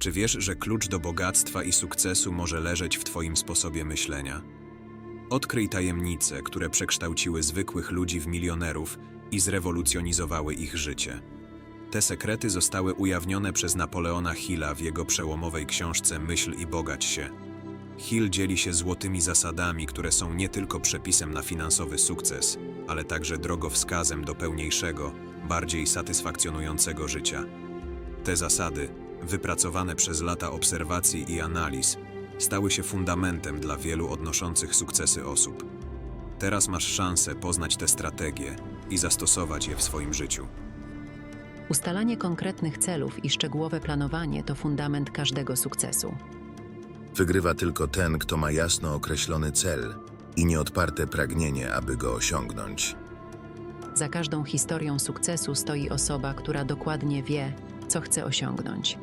Czy wiesz, że klucz do bogactwa i sukcesu może leżeć w Twoim sposobie myślenia? Odkryj tajemnice, które przekształciły zwykłych ludzi w milionerów i zrewolucjonizowały ich życie. Te sekrety zostały ujawnione przez Napoleona Hilla w jego przełomowej książce Myśl i bogać się. Hill dzieli się złotymi zasadami, które są nie tylko przepisem na finansowy sukces, ale także drogowskazem do pełniejszego, bardziej satysfakcjonującego życia. Te zasady, wypracowane przez lata obserwacji i analiz, stały się fundamentem dla wielu odnoszących sukcesy osób. Teraz masz szansę poznać te strategie i zastosować je w swoim życiu. Ustalanie konkretnych celów i szczegółowe planowanie to fundament każdego sukcesu. Wygrywa tylko ten, kto ma jasno określony cel i nieodparte pragnienie, aby go osiągnąć. Za każdą historią sukcesu stoi osoba, która dokładnie wie, co chce osiągnąć.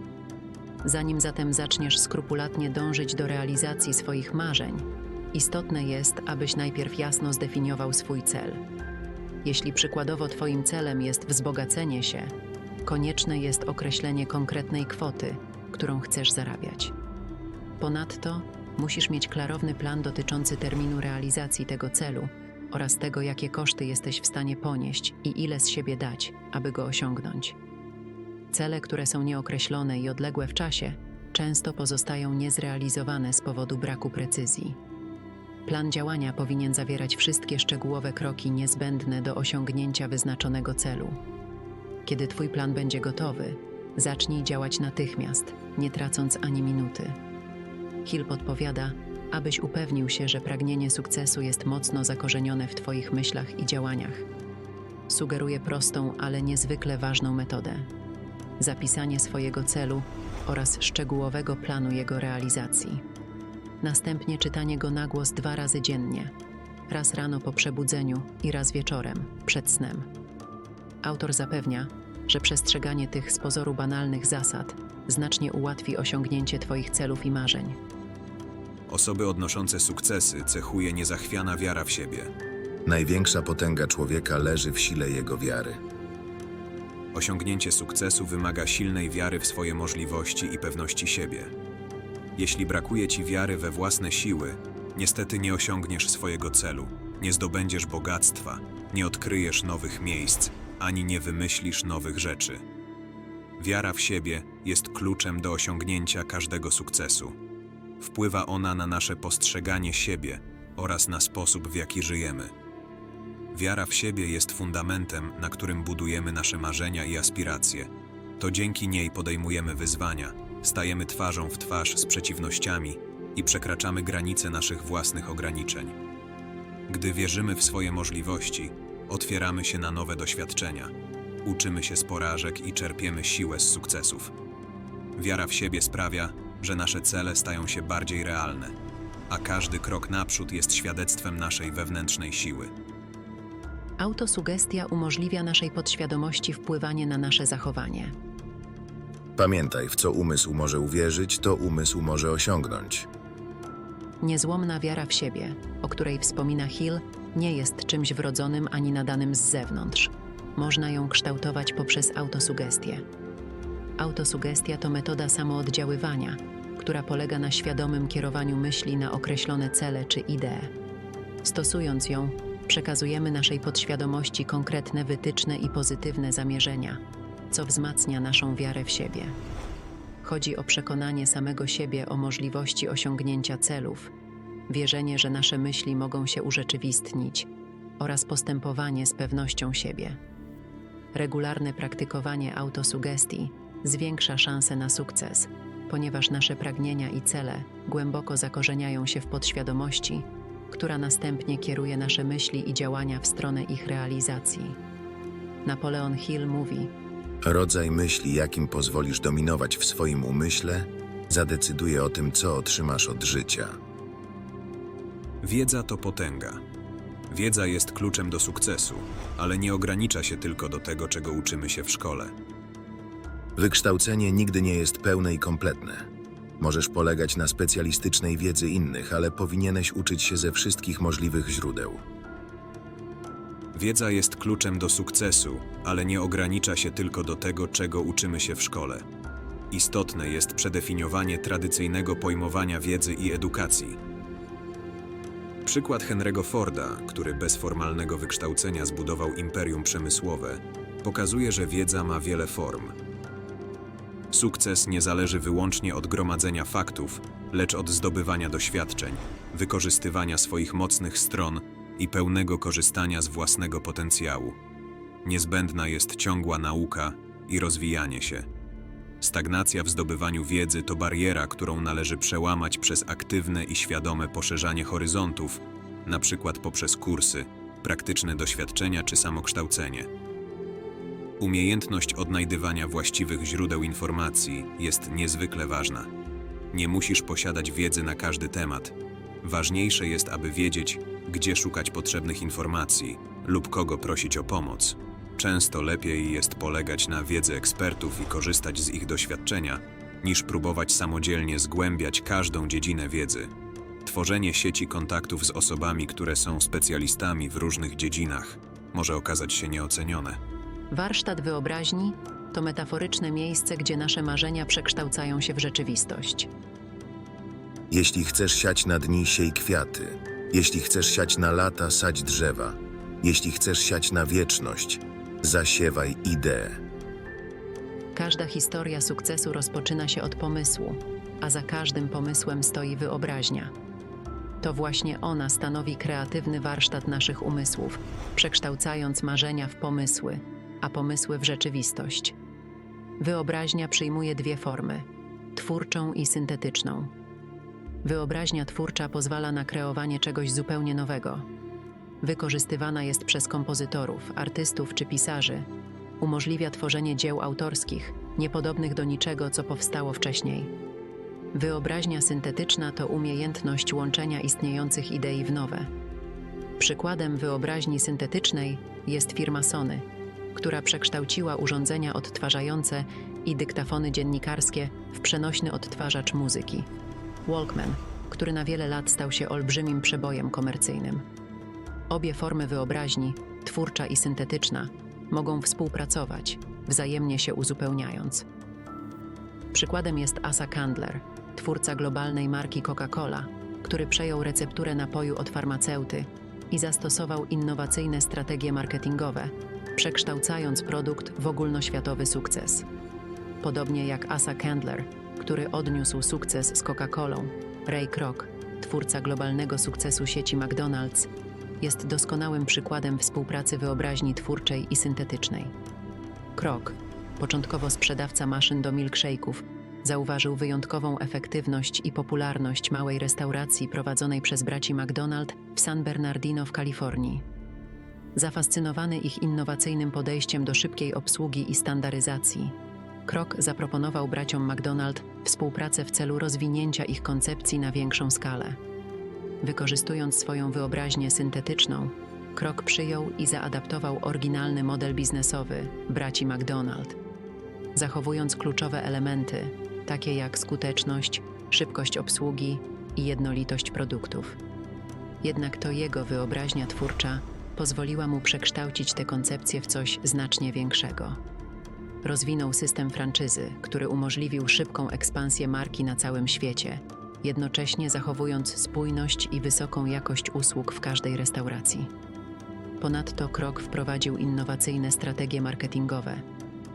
Zanim zatem zaczniesz skrupulatnie dążyć do realizacji swoich marzeń, istotne jest, abyś najpierw jasno zdefiniował swój cel. Jeśli przykładowo Twoim celem jest wzbogacenie się, konieczne jest określenie konkretnej kwoty, którą chcesz zarabiać. Ponadto musisz mieć klarowny plan dotyczący terminu realizacji tego celu oraz tego, jakie koszty jesteś w stanie ponieść i ile z siebie dać, aby go osiągnąć. Cele, które są nieokreślone i odległe w czasie, często pozostają niezrealizowane z powodu braku precyzji. Plan działania powinien zawierać wszystkie szczegółowe kroki niezbędne do osiągnięcia wyznaczonego celu. Kiedy Twój plan będzie gotowy, zacznij działać natychmiast, nie tracąc ani minuty. Hill podpowiada, abyś upewnił się, że pragnienie sukcesu jest mocno zakorzenione w Twoich myślach i działaniach. Sugeruje prostą, ale niezwykle ważną metodę zapisanie swojego celu oraz szczegółowego planu jego realizacji. Następnie czytanie go na głos dwa razy dziennie, raz rano po przebudzeniu i raz wieczorem, przed snem. Autor zapewnia, że przestrzeganie tych z pozoru banalnych zasad znacznie ułatwi osiągnięcie Twoich celów i marzeń. Osoby odnoszące sukcesy cechuje niezachwiana wiara w siebie. Największa potęga człowieka leży w sile jego wiary. Osiągnięcie sukcesu wymaga silnej wiary w swoje możliwości i pewności siebie. Jeśli brakuje ci wiary we własne siły, niestety nie osiągniesz swojego celu, nie zdobędziesz bogactwa, nie odkryjesz nowych miejsc, ani nie wymyślisz nowych rzeczy. Wiara w siebie jest kluczem do osiągnięcia każdego sukcesu. Wpływa ona na nasze postrzeganie siebie oraz na sposób, w jaki żyjemy. Wiara w siebie jest fundamentem, na którym budujemy nasze marzenia i aspiracje. To dzięki niej podejmujemy wyzwania, stajemy twarzą w twarz z przeciwnościami i przekraczamy granice naszych własnych ograniczeń. Gdy wierzymy w swoje możliwości, otwieramy się na nowe doświadczenia, uczymy się z porażek i czerpiemy siłę z sukcesów. Wiara w siebie sprawia, że nasze cele stają się bardziej realne, a każdy krok naprzód jest świadectwem naszej wewnętrznej siły. Autosugestia umożliwia naszej podświadomości wpływanie na nasze zachowanie. Pamiętaj, w co umysł może uwierzyć, to umysł może osiągnąć. Niezłomna wiara w siebie, o której wspomina Hill, nie jest czymś wrodzonym ani nadanym z zewnątrz. Można ją kształtować poprzez autosugestię. Autosugestia to metoda samooddziaływania, która polega na świadomym kierowaniu myśli na określone cele czy idee. Stosując ją, przekazujemy naszej podświadomości konkretne wytyczne i pozytywne zamierzenia, co wzmacnia naszą wiarę w siebie. Chodzi o przekonanie samego siebie o możliwości osiągnięcia celów, wierzenie, że nasze myśli mogą się urzeczywistnić oraz postępowanie z pewnością siebie. Regularne praktykowanie autosugestii zwiększa szanse na sukces, ponieważ nasze pragnienia i cele głęboko zakorzeniają się w podświadomości, która następnie kieruje nasze myśli i działania w stronę ich realizacji. Napoleon Hill mówi: Rodzaj myśli, jakim pozwolisz dominować w swoim umyśle, zadecyduje o tym, co otrzymasz od życia. Wiedza to potęga. Wiedza jest kluczem do sukcesu, ale nie ogranicza się tylko do tego, czego uczymy się w szkole. Wykształcenie nigdy nie jest pełne i kompletne. Możesz polegać na specjalistycznej wiedzy innych, ale powinieneś uczyć się ze wszystkich możliwych źródeł. Wiedza jest kluczem do sukcesu, ale nie ogranicza się tylko do tego, czego uczymy się w szkole. istotne jest przedefiniowanie tradycyjnego pojmowania wiedzy i edukacji. Przykład Henry'ego Forda, który bez formalnego wykształcenia zbudował imperium przemysłowe, pokazuje, że wiedza ma wiele form. Sukces nie zależy wyłącznie od gromadzenia faktów, lecz od zdobywania doświadczeń, wykorzystywania swoich mocnych stron i pełnego korzystania z własnego potencjału. Niezbędna jest ciągła nauka i rozwijanie się. Stagnacja w zdobywaniu wiedzy to bariera, którą należy przełamać przez aktywne i świadome poszerzanie horyzontów, przykład poprzez kursy, praktyczne doświadczenia czy samokształcenie. Umiejętność odnajdywania właściwych źródeł informacji jest niezwykle ważna. Nie musisz posiadać wiedzy na każdy temat. Ważniejsze jest, aby wiedzieć, gdzie szukać potrzebnych informacji lub kogo prosić o pomoc. Często lepiej jest polegać na wiedzy ekspertów i korzystać z ich doświadczenia, niż próbować samodzielnie zgłębiać każdą dziedzinę wiedzy. Tworzenie sieci kontaktów z osobami, które są specjalistami w różnych dziedzinach, może okazać się nieocenione. Warsztat wyobraźni to metaforyczne miejsce, gdzie nasze marzenia przekształcają się w rzeczywistość. Jeśli chcesz siać na dni, siej kwiaty. Jeśli chcesz siać na lata, sadź drzewa. Jeśli chcesz siać na wieczność, zasiewaj idee. Każda historia sukcesu rozpoczyna się od pomysłu, a za każdym pomysłem stoi wyobraźnia. To właśnie ona stanowi kreatywny warsztat naszych umysłów, przekształcając marzenia w pomysły, a pomysły w rzeczywistość. Wyobraźnia przyjmuje dwie formy: twórczą i syntetyczną. Wyobraźnia twórcza pozwala na kreowanie czegoś zupełnie nowego. Wykorzystywana jest przez kompozytorów, artystów czy pisarzy. Umożliwia tworzenie dzieł autorskich, niepodobnych do niczego, co powstało wcześniej. Wyobraźnia syntetyczna to umiejętność łączenia istniejących idei w nowe. Przykładem wyobraźni syntetycznej jest firma Sony, która przekształciła urządzenia odtwarzające i dyktafony dziennikarskie w przenośny odtwarzacz muzyki. Walkman, który na wiele lat stał się olbrzymim przebojem komercyjnym. Obie formy wyobraźni, twórcza i syntetyczna, mogą współpracować, wzajemnie się uzupełniając. Przykładem jest Asa Candler, twórca globalnej marki Coca-Cola, który przejął recepturę napoju od farmaceuty i zastosował innowacyjne strategie marketingowe, przekształcając produkt w ogólnoświatowy sukces. Podobnie jak Asa Candler, który odniósł sukces z Coca-Colą, Ray Kroc, twórca globalnego sukcesu sieci McDonald's, jest doskonałym przykładem współpracy wyobraźni twórczej i syntetycznej. Krok, początkowo sprzedawca maszyn do milkshake'ów, zauważył wyjątkową efektywność i popularność małej restauracji prowadzonej przez braci McDonald w San Bernardino w Kalifornii. Zafascynowany ich innowacyjnym podejściem do szybkiej obsługi i standaryzacji, Krok zaproponował braciom McDonald współpracę w celu rozwinięcia ich koncepcji na większą skalę. Wykorzystując swoją wyobraźnię syntetyczną, Krok przyjął i zaadaptował oryginalny model biznesowy braci McDonald, zachowując kluczowe elementy, takie jak skuteczność, szybkość obsługi i jednolitość produktów. Jednak to jego wyobraźnia twórcza pozwoliła mu przekształcić te koncepcje w coś znacznie większego. Rozwinął system franczyzy, który umożliwił szybką ekspansję marki na całym świecie, jednocześnie zachowując spójność i wysoką jakość usług w każdej restauracji. Ponadto Krok wprowadził innowacyjne strategie marketingowe,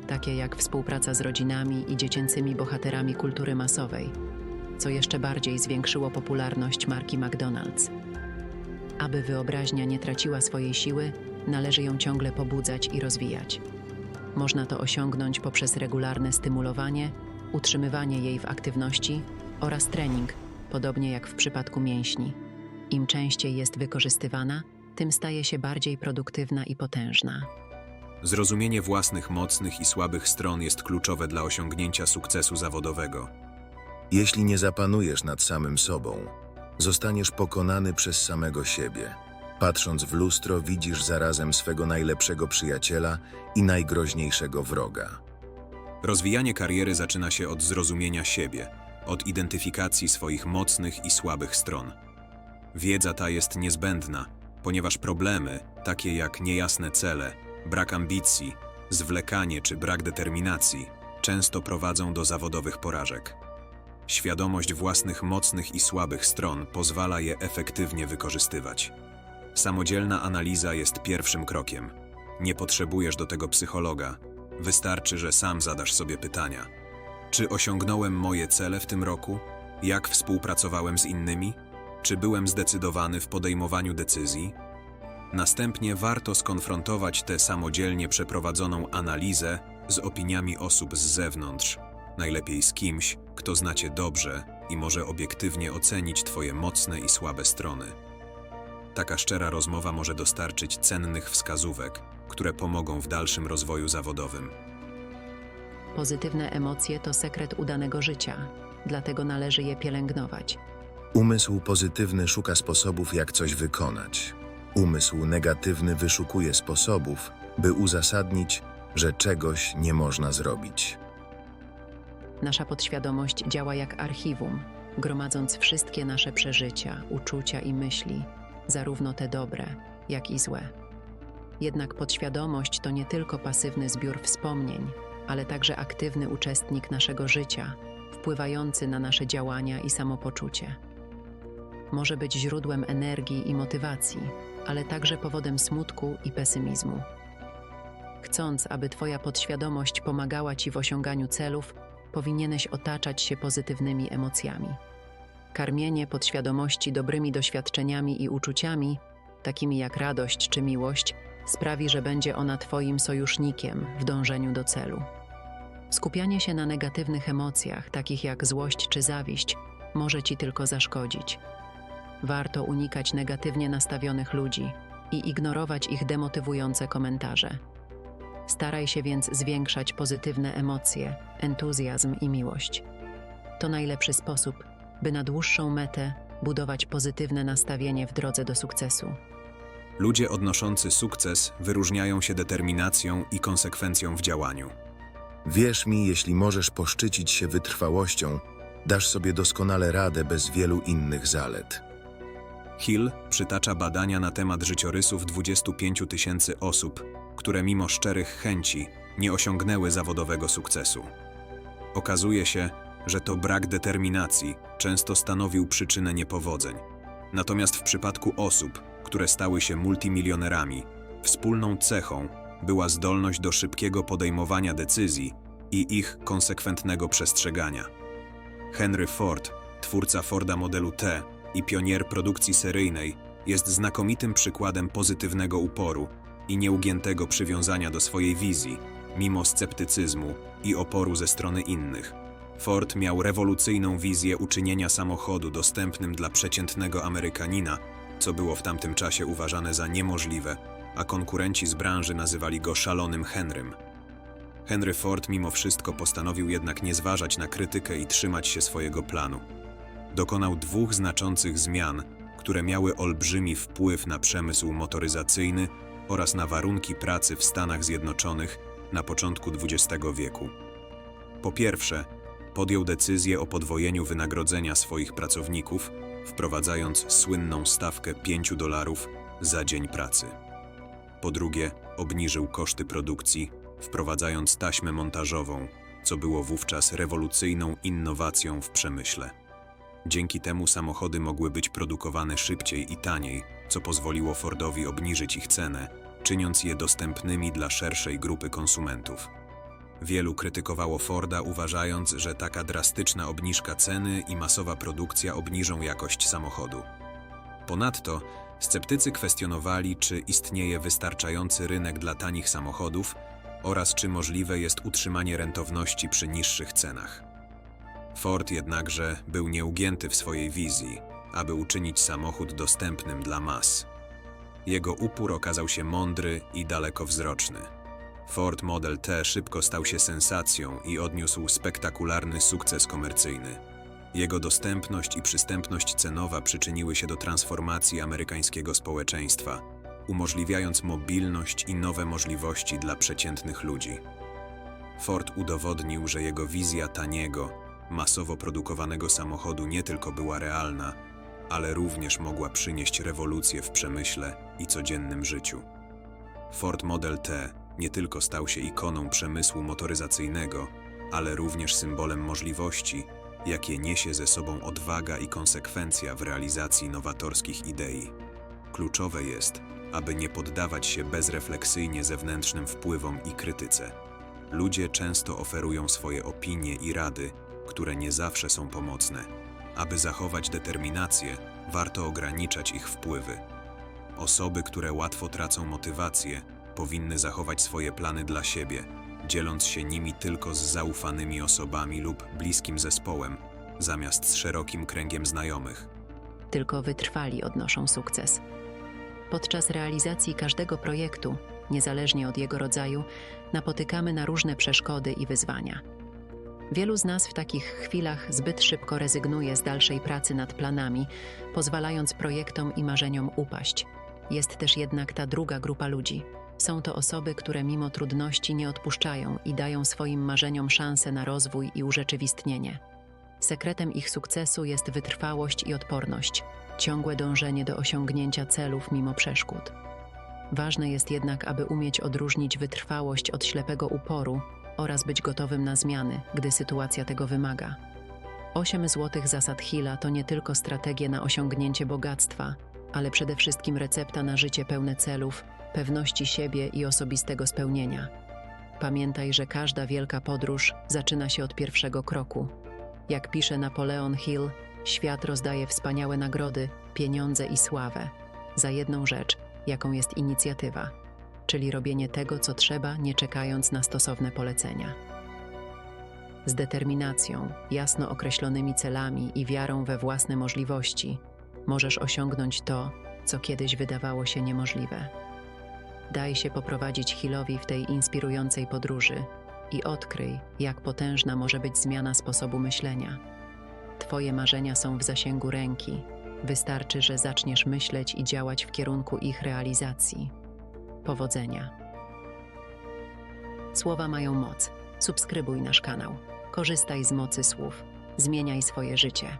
takie jak współpraca z rodzinami i dziecięcymi bohaterami kultury masowej, co jeszcze bardziej zwiększyło popularność marki McDonald's. Aby wyobraźnia nie traciła swojej siły, należy ją ciągle pobudzać i rozwijać. Można to osiągnąć poprzez regularne stymulowanie, utrzymywanie jej w aktywności oraz trening, podobnie jak w przypadku mięśni. Im częściej jest wykorzystywana, tym staje się bardziej produktywna i potężna. Zrozumienie własnych mocnych i słabych stron jest kluczowe dla osiągnięcia sukcesu zawodowego. Jeśli nie zapanujesz nad samym sobą, zostaniesz pokonany przez samego siebie. Patrząc w lustro, widzisz zarazem swego najlepszego przyjaciela i najgroźniejszego wroga. Rozwijanie kariery zaczyna się od zrozumienia siebie, od identyfikacji swoich mocnych i słabych stron. Wiedza ta jest niezbędna, ponieważ problemy, takie jak niejasne cele, brak ambicji, zwlekanie czy brak determinacji, często prowadzą do zawodowych porażek. Świadomość własnych mocnych i słabych stron pozwala je efektywnie wykorzystywać. Samodzielna analiza jest pierwszym krokiem. Nie potrzebujesz do tego psychologa. Wystarczy, że sam zadasz sobie pytania. Czy osiągnąłem moje cele w tym roku? Jak współpracowałem z innymi? Czy byłem zdecydowany w podejmowaniu decyzji? Następnie warto skonfrontować tę samodzielnie przeprowadzoną analizę z opiniami osób z zewnątrz, najlepiej z kimś, kto znacie dobrze i może obiektywnie ocenić Twoje mocne i słabe strony. Taka szczera rozmowa może dostarczyć cennych wskazówek, które pomogą w dalszym rozwoju zawodowym. Pozytywne emocje to sekret udanego życia, dlatego należy je pielęgnować. Umysł pozytywny szuka sposobów, jak coś wykonać. Umysł negatywny wyszukuje sposobów, by uzasadnić, że czegoś nie można zrobić. Nasza podświadomość działa jak archiwum, gromadząc wszystkie nasze przeżycia, uczucia i myśli, zarówno te dobre, jak i złe. Jednak podświadomość to nie tylko pasywny zbiór wspomnień, ale także aktywny uczestnik naszego życia, wpływający na nasze działania i samopoczucie. Może być źródłem energii i motywacji, ale także powodem smutku i pesymizmu. Chcąc, aby Twoja podświadomość pomagała Ci w osiąganiu celów, powinieneś otaczać się pozytywnymi emocjami. Karmienie podświadomości dobrymi doświadczeniami i uczuciami, takimi jak radość czy miłość, sprawi, że będzie ona Twoim sojusznikiem w dążeniu do celu. Skupianie się na negatywnych emocjach, takich jak złość czy zawiść, może Ci tylko zaszkodzić. Warto unikać negatywnie nastawionych ludzi i ignorować ich demotywujące komentarze. Staraj się więc zwiększać pozytywne emocje, entuzjazm i miłość. To najlepszy sposób, by na dłuższą metę budować pozytywne nastawienie w drodze do sukcesu. Ludzie odnoszący sukces wyróżniają się determinacją i konsekwencją w działaniu. Wierz mi, jeśli możesz poszczycić się wytrwałością, dasz sobie doskonale radę bez wielu innych zalet. Hill przytacza badania na temat życiorysów 25 tysięcy osób, które mimo szczerych chęci nie osiągnęły zawodowego sukcesu. Okazuje się, że to brak determinacji często stanowił przyczynę niepowodzeń. Natomiast w przypadku osób, które stały się multimilionerami, wspólną cechą była zdolność do szybkiego podejmowania decyzji i ich konsekwentnego przestrzegania. Henry Ford, twórca Forda modelu T i pionier produkcji seryjnej, jest znakomitym przykładem pozytywnego uporu i nieugiętego przywiązania do swojej wizji, mimo sceptycyzmu i oporu ze strony innych. Ford miał rewolucyjną wizję uczynienia samochodu dostępnym dla przeciętnego Amerykanina, co było w tamtym czasie uważane za niemożliwe, a konkurenci z branży nazywali go szalonym Henrym. Henry Ford mimo wszystko postanowił jednak nie zważać na krytykę i trzymać się swojego planu. Dokonał dwóch znaczących zmian, które miały olbrzymi wpływ na przemysł motoryzacyjny oraz na warunki pracy w Stanach Zjednoczonych na początku XX wieku. Po pierwsze, podjął decyzję o podwojeniu wynagrodzenia swoich pracowników, wprowadzając słynną stawkę 5 dolarów za dzień pracy. Po drugie, obniżył koszty produkcji, wprowadzając taśmę montażową, co było wówczas rewolucyjną innowacją w przemyśle. Dzięki temu samochody mogły być produkowane szybciej i taniej, co pozwoliło Fordowi obniżyć ich cenę, czyniąc je dostępnymi dla szerszej grupy konsumentów. Wielu krytykowało Forda, uważając, że taka drastyczna obniżka ceny i masowa produkcja obniżą jakość samochodu. Ponadto sceptycy kwestionowali, czy istnieje wystarczający rynek dla tanich samochodów oraz czy możliwe jest utrzymanie rentowności przy niższych cenach. Ford jednakże był nieugięty w swojej wizji, aby uczynić samochód dostępnym dla mas. Jego upór okazał się mądry i dalekowzroczny. Ford Model T szybko stał się sensacją i odniósł spektakularny sukces komercyjny. Jego dostępność i przystępność cenowa przyczyniły się do transformacji amerykańskiego społeczeństwa, umożliwiając mobilność i nowe możliwości dla przeciętnych ludzi. Ford udowodnił, że jego wizja taniego, masowo produkowanego samochodu nie tylko była realna, ale również mogła przynieść rewolucję w przemyśle i codziennym życiu. Ford Model T nie tylko stał się ikoną przemysłu motoryzacyjnego, ale również symbolem możliwości, jakie niesie ze sobą odwaga i konsekwencja w realizacji nowatorskich idei. Kluczowe jest, aby nie poddawać się bezrefleksyjnie zewnętrznym wpływom i krytyce. Ludzie często oferują swoje opinie i rady, które nie zawsze są pomocne. Aby zachować determinację, warto ograniczać ich wpływy. Osoby, które łatwo tracą motywację, powinny zachować swoje plany dla siebie, dzieląc się nimi tylko z zaufanymi osobami lub bliskim zespołem, zamiast z szerokim kręgiem znajomych. Tylko wytrwali odnoszą sukces. Podczas realizacji każdego projektu, niezależnie od jego rodzaju, napotykamy na różne przeszkody i wyzwania. Wielu z nas w takich chwilach zbyt szybko rezygnuje z dalszej pracy nad planami, pozwalając projektom i marzeniom upaść. Jest też jednak ta druga grupa ludzi. Są to osoby, które mimo trudności nie odpuszczają i dają swoim marzeniom szansę na rozwój i urzeczywistnienie. Sekretem ich sukcesu jest wytrwałość i odporność, ciągłe dążenie do osiągnięcia celów mimo przeszkód. Ważne jest jednak, aby umieć odróżnić wytrwałość od ślepego uporu oraz być gotowym na zmiany, gdy sytuacja tego wymaga. Osiem złotych zasad Hilla to nie tylko strategie na osiągnięcie bogactwa, ale przede wszystkim recepta na życie pełne celów, pewności siebie i osobistego spełnienia. Pamiętaj, że każda wielka podróż zaczyna się od pierwszego kroku. Jak pisze Napoleon Hill, świat rozdaje wspaniałe nagrody, pieniądze i sławę za jedną rzecz, jaką jest inicjatywa, czyli robienie tego, co trzeba, nie czekając na stosowne polecenia. Z determinacją, jasno określonymi celami i wiarą we własne możliwości możesz osiągnąć to, co kiedyś wydawało się niemożliwe. Daj się poprowadzić Hillowi w tej inspirującej podróży i odkryj, jak potężna może być zmiana sposobu myślenia. Twoje marzenia są w zasięgu ręki. Wystarczy, że zaczniesz myśleć i działać w kierunku ich realizacji. Powodzenia. Słowa mają moc. Subskrybuj nasz kanał. Korzystaj z mocy słów. Zmieniaj swoje życie.